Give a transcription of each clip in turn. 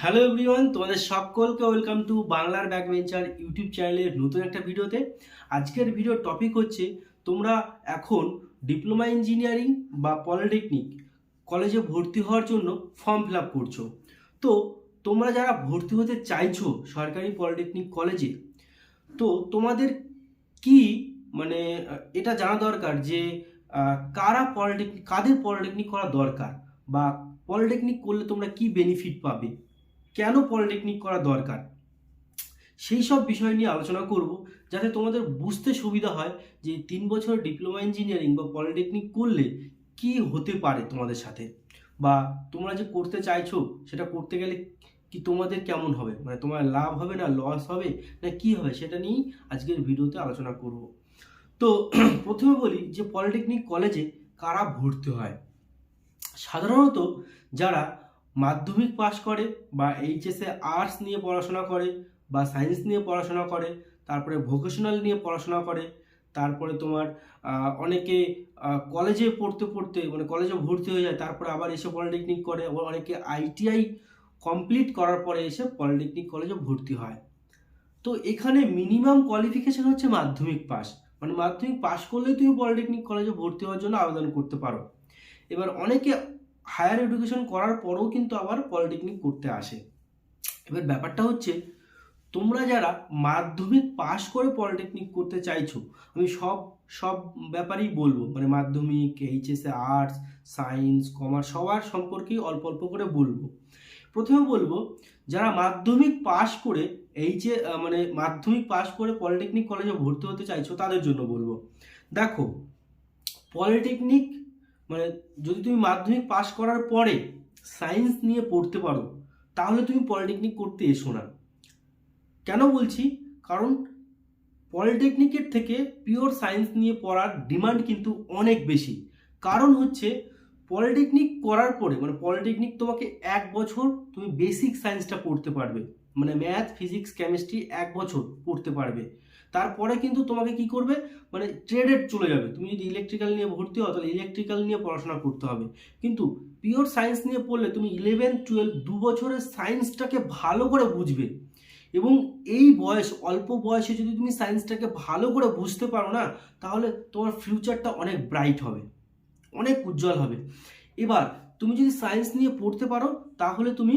Hello everyone তোমাদের সকলকে welcome to বাংলার ব্যাক বেঞ্চার ইউটিউব চ্যানেলের নতুন একটা ভিডিওতে। আজকের ভিডিওর টপিক হচ্ছে, তোমরা এখন ডিপ্লোমা ইঞ্জিনিয়ারিং বা পলিটেকনিক কলেজে ভর্তি হওয়ার জন্য ফর্ম ফিল আপ করছ। তো, তোমরা যারা ভর্তি হতে চাইছো সরকারি পলিটেকনিক কলেজে তো তোমাদের কি মানে এটা জানা দরকার যে কারা পলিটেকনিক কাদের পলিটেকনিক করা দরকার বা পলিটেকনিক করলে তোমরা কি বেনিফিট পাবে? কেন পলিটেকনিক করা দরকার? সেই সব বিষয় নিয়ে আলোচনা করব, যাতে তোমাদের বুঝতে সুবিধা হয় যে তিন বছর ডিপ্লোমা ইঞ্জিনিয়ারিং বা পলিটেকনিক করলে কি হতে পারে তোমাদের সাথে? বা তোমরা যে করতে চাইছো, সেটা করতে গেলে কি তোমাদের কেমন হবে? মানে তোমার লাভ হবে না লস হবে? না কি হবে? সেটা নিয়েই আজকের ভিডিওতে আলোচনা করব। তো প্রথমে বলি যে পলিটেকনিক কলেজে কারা ভর্তি হয়? সাধারণত যারা মাধ্যমিক পাশ করে বা এইচএসে আর্টস নিয়ে পড়াশোনা করে বা সায়েন্স নিয়ে পড়াশোনা করে, তারপরে ভোকেশনাল নিয়ে পড়াশোনা করে, তারপরে তোমার অনেকে কলেজে পড়তে পড়তে মানে কলেজে ভর্তি হয়ে যায়, তারপরে আবার এসে পলিটেকনিক করে, আবার অনেকে আইটিআই কমপ্লিট করার পরে এসে পলিটেকনিক কলেজে ভর্তি হয়। তো এখানে মিনিমাম কোয়ালিফিকেশন হচ্ছে মাধ্যমিক পাস মানে মাধ্যমিক পাস করলেই তুমি পলিটেকনিক কলেজে ভর্তি হওয়ার জন্য আবেদন করতে পারো। এবার অনেকে হায়ার এডুকেশন করার পরেও কিন্তু আবার পলিটেকনিক করতে আসে। এবার ব্যাপারটা হচ্ছে, তোমরা যারা মাধ্যমিক পাশ করে পলিটেকনিক করতে চাইছো, আমি সব সব ব্যাপারেই বলব। মানে মাধ্যমিক এইচএসএ আর্টস সায়েন্স কমার্স সবার সম্পর্কেই অল্প অল্প করে বলব। প্রথমে বলব, যারা মাধ্যমিক পাশ করে এইচে মানে মাধ্যমিক পাশ করে পলিটেকনিক কলেজে ভর্তি হতে চাইছো, তাদের জন্য বলব। দেখো পলিটেকনিক মানে যদি তুমি মাধ্যমিক পাশ করার পরে সায়েন্স নিয়ে পড়তে পারো, তাহলে তুমি পলিটেকনিক করতে এসো না। কেন বলছি? কারণ পলিটেকনিকের থেকে পিওর সায়েন্স নিয়ে পড়ার ডিমান্ড কিন্তু অনেক বেশি। কারণ হচ্ছে পলিটেকনিক করার পরে মানে পলিটেকনিক তোমাকে এক বছর তুমি বেসিক সায়েন্সটা পড়তে পারবে। মানে ম্যাথ ফিজিক্স কেমিস্ট্রি এক বছর পড়তে পারবে। তারপরে কিন্তু তোমাকে কি করবে? মানে ট্রেডেড চলে যাবে। তুমি যদি ইলেকট্রিক্যাল নিয়ে ভর্তি হও, তাহলে ইলেকট্রিক্যাল নিয়ে পড়াশোনা করতে হবে। কিন্তু পিওর সায়েন্স নিয়ে পড়লে তুমি ইলেভেন টুয়েলভ দু বছরের সায়েন্সটাকে ভালো করে বুঝবে। এবং এই বয়স, অল্প বয়সে যদি তুমি সায়েন্সটাকে ভালো করে বুঝতে পারো না, তাহলে তোমার ফিউচারটা অনেক ব্রাইট হবে। অনেক উজ্জ্বল হবে। এবার তুমি যদি সায়েন্স নিয়ে পড়তে পারো, তাহলে তুমি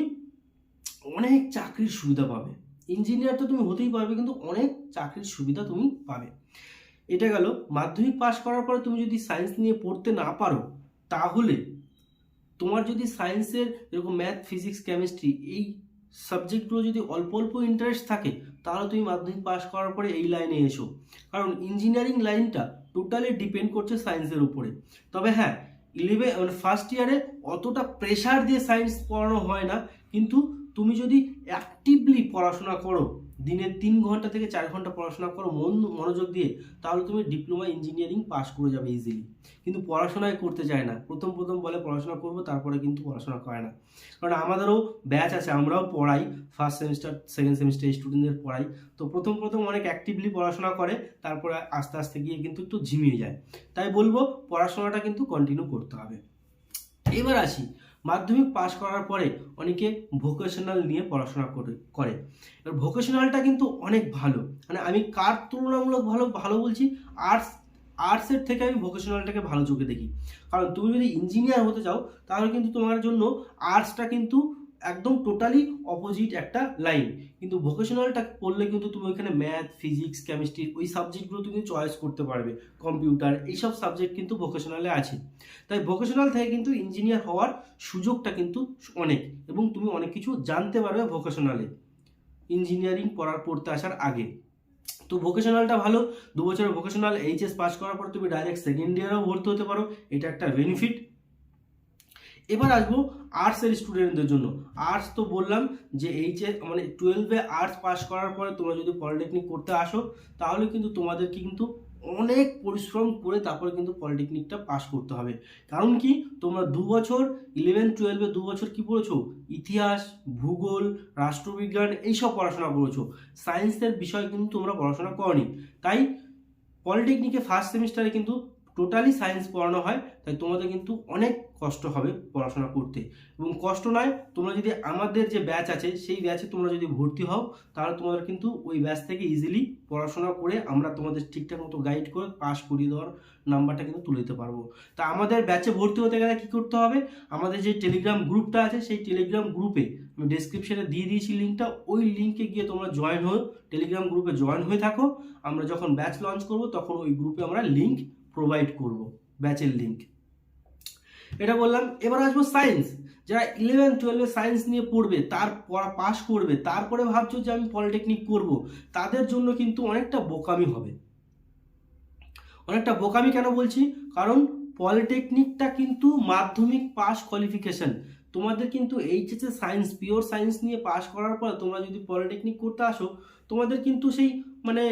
অনেক চাকরির সুবিধা পাবে। ইঞ্জিনিয়ার তো তুমি হতেই পারবে, কিন্তু অনেক চাকরির সুবিধা তুমি পাবে। এটা গেল, মাধ্যমিক পাশ করার পরে তুমি যদি সায়েন্স নিয়ে পড়তে না পারো, তাহলে তোমার যদি সায়েন্সের এরকম ম্যাথ ফিজিক্স কেমিস্ট্রি এই সাবজেক্টগুলো যদি অল্প অল্প ইন্টারেস্ট থাকে, তাহলে তুমি মাধ্যমিক পাশ করার পরে এই লাইনে এসো। কারণ ইঞ্জিনিয়ারিং লাইনটা টোটালি ডিপেন্ড করছে সায়েন্সের উপরে। তবে হ্যাঁ ইলেভেন ফার্স্ট ইয়ারে অতটা প্রেশার দিয়ে সায়েন্স পড়ানো হয় না, কিন্তু তুমি যদি অ্যাক্টিভলি পড়াশোনা করো, দিনে তিন ঘণ্টা থেকে চার ঘণ্টা পড়াশোনা করো মন, মনোযোগ দিয়ে, তাহলে তুমি ডিপ্লোমা ইঞ্জিনিয়ারিং পাস করে যাবে ইজিলি কিন্তু পড়াশোনায় করতে চায় না। প্রথম প্রথম বলে পড়াশোনা করব, তারপরে কিন্তু পড়াশোনা করে না। কারণ আমাদেরও ব্যাচ আছে, আমরাও পড়াই ফার্স্ট সেমিস্টার সেকেন্ড সেমিস্টার স্টুডেন্টদের পড়াই। তো প্রথম প্রথম অনেক অ্যাক্টিভলি পড়াশোনা করে, তারপরে আস্তে আস্তে গিয়ে কিন্তু একটু ঝিমিয়ে যায়। তাই বলব, পড়াশোনাটা কিন্তু কন্টিনিউ করতে হবে। এবার আসি মাধ্যমিক পাশ করার পরে অনেকে ভোকেশনাল নিয়ে পড়াশোনা করে করে। এবার ভোকেশনালটা কিন্তু অনেক ভালো। মানে আমি কার তুলনামূলক ভালো ভালো বলছি? আর্টস আর্টসের থেকে আমি ভোকেশনালটাকে ভালো চোখে দেখি। কারণ তুমি যদি ইঞ্জিনিয়ার হতে চাও, তাহলে কিন্তু তোমার জন্য আর্টসটা কিন্তু একদম টোটালি অপোজিট একটা লাইন কিন্তু ভোকেশনালটা পড়লে কিন্তু তুমি ওইখানে ম্যাথ ফিজিক্স কেমিস্ট্রি ওই সাবজেক্টগুলো তুমি চয়েস করতে পারবে কম্পিউটার এইসব সাবজেক্ট কিন্তু ভোকেশনালে আছে। তাই ভোকেশনাল থেকে কিন্তু ইঞ্জিনিয়ার হওয়ার সুযোগটা কিন্তু অনেক এবং তুমি অনেক কিছু জানতে পারবে ভোকেশনালে ইঞ্জিনিয়ারিং পড়ার, পড়তে আসার আগে। তো ভোকেশনালটা ভালো দু বছরের ভোকেশনাল এইচএস পাস করার পর তুমি ডাইরেক্ট সেকেন্ড ইয়ারেও ভর্তি হতে পারো, এটা একটা বেনিফিট এবার আসব আর্টসের স্টুডেন্টদের জন্য। আর্টস তো বললাম যে এইচএস মানে টুয়েলভে আর্টস পাস করার পরে তোমরা যদি পলিটেকনিক করতে আসো, তাহলে কিন্তু তোমাদেরকে কিন্তু অনেক পরিশ্রম করে তারপরে কিন্তু পলিটেকনিকটা পাস করতে হবে। কারণ কি? তোমরা দু বছর ইলেভেন টুয়েলভে দু বছর কি পড়েছো? ইতিহাস, ভূগোল, রাষ্ট্রবিজ্ঞান এইসব পড়াশোনা করেছ। সায়েন্সের বিষয় কিন্তু তোমরা পড়াশোনা করনি। তাই পলিটেকনিকে ফার্স্ট সেমিস্টারে কিন্তু টোটালি সায়েন্স পড়ানো হয়, তাই তোমাদের কিন্তু অনেক কষ্ট হবে পড়াশোনা করতে। এবং কষ্ট নয়, তোমরা যদি আমাদের যে ব্যাচ আছে, সেই ব্যাচে তোমরা যদি ভর্তি হও, তাহলে তোমাদের কিন্তু ওই ব্যাচ থেকে ইজিলি পড়াশোনা করে আমরা তোমাদের ঠিকঠাক মতো গাইড করে পাস করিয়ে দেওয়ার নাম্বারটা কিন্তু তুলে দিতে পারব। তা আমাদের ব্যাচে ভর্তি হতে গেলে কী করতে হবে? আমাদের যে টেলিগ্রাম গ্রুপটা আছে, সেই টেলিগ্রাম গ্রুপে আমি ডিসক্রিপশনে দিয়ে দিয়েছি লিঙ্কটা ওই লিঙ্কে গিয়ে তোমরা জয়েন হো টেলিগ্রাম গ্রুপে জয়েন হয়ে থাকো। আমরা যখন ব্যাচ লঞ্চ করব, তখন ওই গ্রুপে আমরা লিঙ্ক প্রোভাইড করব ব্যাচের লিঙ্ক এটা বললাম, এবার আসব সায়েন্স যারা ইলেভেন টুয়েলভে সায়েন্স নিয়ে পড়বে, তার পড়া পাশ করবে, তারপরে ভাবছ যে আমি পলিটেকনিক করব, তাদের জন্য কিন্তু অনেকটা বোকামি হবে। অনেকটা বোকামি কেন বলছি? কারণ পলিটেকনিকটা কিন্তু মাধ্যমিক পাস কোয়ালিফিকেশন তোমাদের কিন্তু এইচএসে সায়েন্স পিওর সায়েন্স নিয়ে পাস করার পর তোমরা যদি পলিটেকনিক করতে আসো, তোমাদের কিন্তু সেই মানে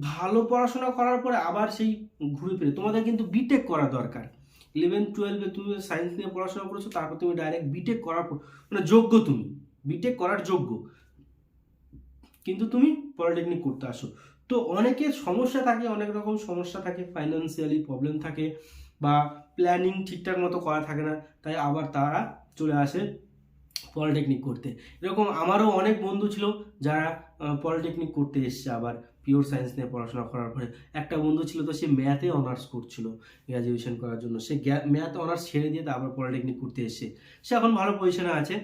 ভালো পড়াশোনা করার পরে আবার সেই ঘুরে ফিরে। তোমাদের কিন্তু বিটেক করা দরকার। ইলেভেন টুয়েলভে তুমি সায়েন্স নিয়ে পড়াশোনা করেছ, তারপর তুমি ডাইরেক্ট বিটেক করার মানে যোগ্য তুমি। বিটেক করার যোগ্য। কিন্তু তুমি পলিটেকনিক করতে আসো। তো অনেকের সমস্যা থাকে, অনেক রকম সমস্যা থাকে। ফাইন্যান্সিয়ালি প্রবলেম থাকে বা প্ল্যানিং ঠিকঠাক মতো করা থাকে না। তাই আবার তারা চলে আসে পলিটেকনিক করতে। এরকম আমারও অনেক বন্ধু ছিল যারা পলিটেকনিক করতে এসছে আবার। পিওর সায়েন্স নিয়ে পড়াশোনা করার পরে একটা বন্ধু ছিল তো, সে ম্যাথে অনার্স করছিল গ্র্যাজুয়েশন করার জন্য। সে ম্যাথ অনার্স ছেড়ে দিয়ে তারপর পলিটেকনিক করতে এসছে। সে এখন ভালো পজিশনে আছে।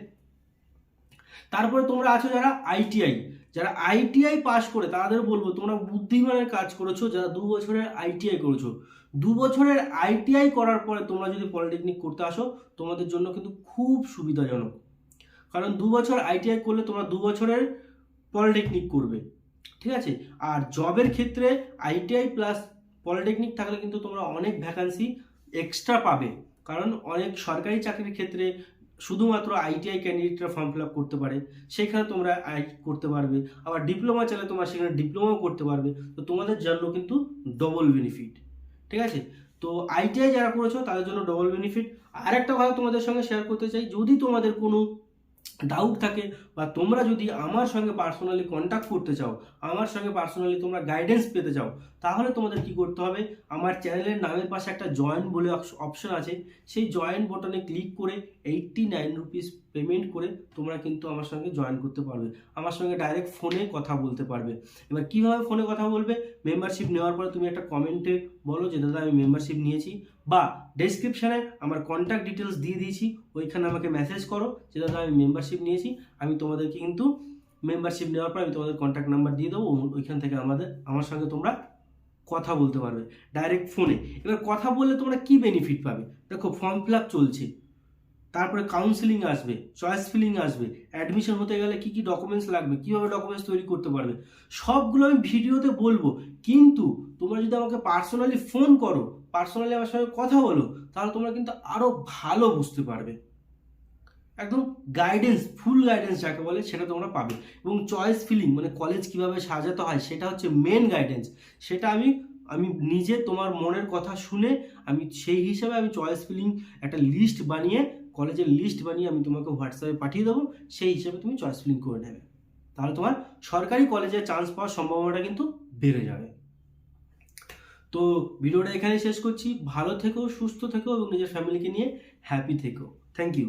তারপরে তোমরা আছো যারা আইটিআই যারা আইটিআই পাশ করে, তাদের বলব, তোমরা বুদ্ধিমানের কাজ করেছ, যারা দু বছরের আইটিআই করেছ। দু বছরের আইটিআই করার পরে তোমরা যদি পলিটেকনিক করতে আসো, তোমাদের জন্য কিন্তু খুব সুবিধাজনক। কারণ দু বছর আইটিআই করলে তোমরা দু বছরের পলিটেকনিক করবে। ঠিক আছে? আর জবের ক্ষেত্রে আইটিআই প্লাস পলিটেকনিক থাকলে কিন্তু তোমরা অনেক ভ্যাকান্সি এক্সট্রা পাবে। কারণ অনেক সরকারি চাকরির ক্ষেত্রে শুধুমাত্র আইটিআই ক্যান্ডিডেটরা ফর্ম ফিল আপ করতে পারে। সেখানে তোমরা আই করতে পারবে। আবার ডিপ্লোমা চাইলে তোমরা সেখানে ডিপ্লোমাও করতে পারবে। তো তোমাদের জন্য কিন্তু ডবল বেনিফিট ঠিক আছে? তো আইটিআই যারা করেছ তাদের জন্য ডবল বেনিফিট আর একটা কথা তোমাদের সঙ্গে শেয়ার করতে চাই। যদি তোমাদের কোনো ডাউট থাকে বা তোমরা যদি আমার সঙ্গে পার্সোনালি কন্ট্যাক্ট করতে চাও, আমার সঙ্গে পার্সোনালি তোমরা গাইডেন্স পেতে চাও তাহলে তোমাদের কি করতে হবে? আমার চ্যানেলের নামের পাশে একটা জয়েন বলে অপশন আছে। সেই জয়েন বটনে ক্লিক করে এইটটি নাইন রুপিস পেমেন্ট করে তোমরা কিন্তু আমার সঙ্গে জয়েন করতে পারবে। আমার সঙ্গে ডাইরেক্ট ফোনে কথা বলতে পারবে। এবার কীভাবে ফোনে কথা বলবে? মেম্বারশিপ নেওয়ার পরে তুমি একটা কমেন্টে বলো যে, দাদা, আমি মেম্বারশিপ নিয়েছি। বা ডেসক্রিপশানে আমার কন্ট্যাক্ট ডিটেলস দিয়ে দিয়েছি। ওইখানে আমাকে মেসেজ করো যে, দাদা, আমি মেম্বারশিপ নিয়েছি। আমি তোমাদেরকে কিন্তু মেম্বারশিপ নেওয়ার পর আমি তোমাদের কন্ট্যাক্ট নাম্বার দিয়ে দেবো। ওইখান থেকে আমাদের আমার সঙ্গে তোমরা কথা বলতে পারবে ডাইরেক্ট ফোনে এবার কথা বললে তোমরা কি বেনিফিট পাবে? দেখো ফর্ম ফিল চলছে। তারপরে কাউন্সিলিং আসবে চয়েস ফিলিং আসবে অ্যাডমিশন হতে গেলে কি কি ডকুমেন্টস লাগবে, কীভাবে ডকুমেন্টস তৈরি করতে পারবে, সবগুলো আমি ভিডিওতে বলব। কিন্তু তোমরা যদি আমাকে পার্সোনালি ফোন করো পার্সোনালি আমার সঙ্গে কথা বলো, তাহলে তোমরা কিন্তু আরও ভালো বুঝতে পারবে। একদম গাইডেন্স ফুল গাইডেন্স যাকে বলে সেটা তোমরা পাবে। এবং চয়েস ফিলিং মানে কলেজ কীভাবে সাজাতে হয়, সেটা হচ্ছে মেন গাইডেন্স সেটা আমি আমি নিজে তোমার মনের কথা শুনে, আমি সেই হিসাবে আমি চয়েস ফিলিং একটা লিস্ট বানিয়ে কলেজের লিস্ট বানিয়ে আমি তোমাকে হোয়াটসঅ্যাপে পাঠিয়ে দেবো, সেই হিসাবে তুমি চয়েস ফিলিং করে নেবে। তাহলে তোমার সরকারি কলেজে চান্স পাওয়ার সম্ভাবনাটা কিন্তু বেড়ে যাবে। তো ভিডিওটা এখানে শেষ করছি। ভালো থেকো, সুস্থ থেকো এবং নিজের ফ্যামিলিকে নিয়ে হ্যাপি থেকো। Thank you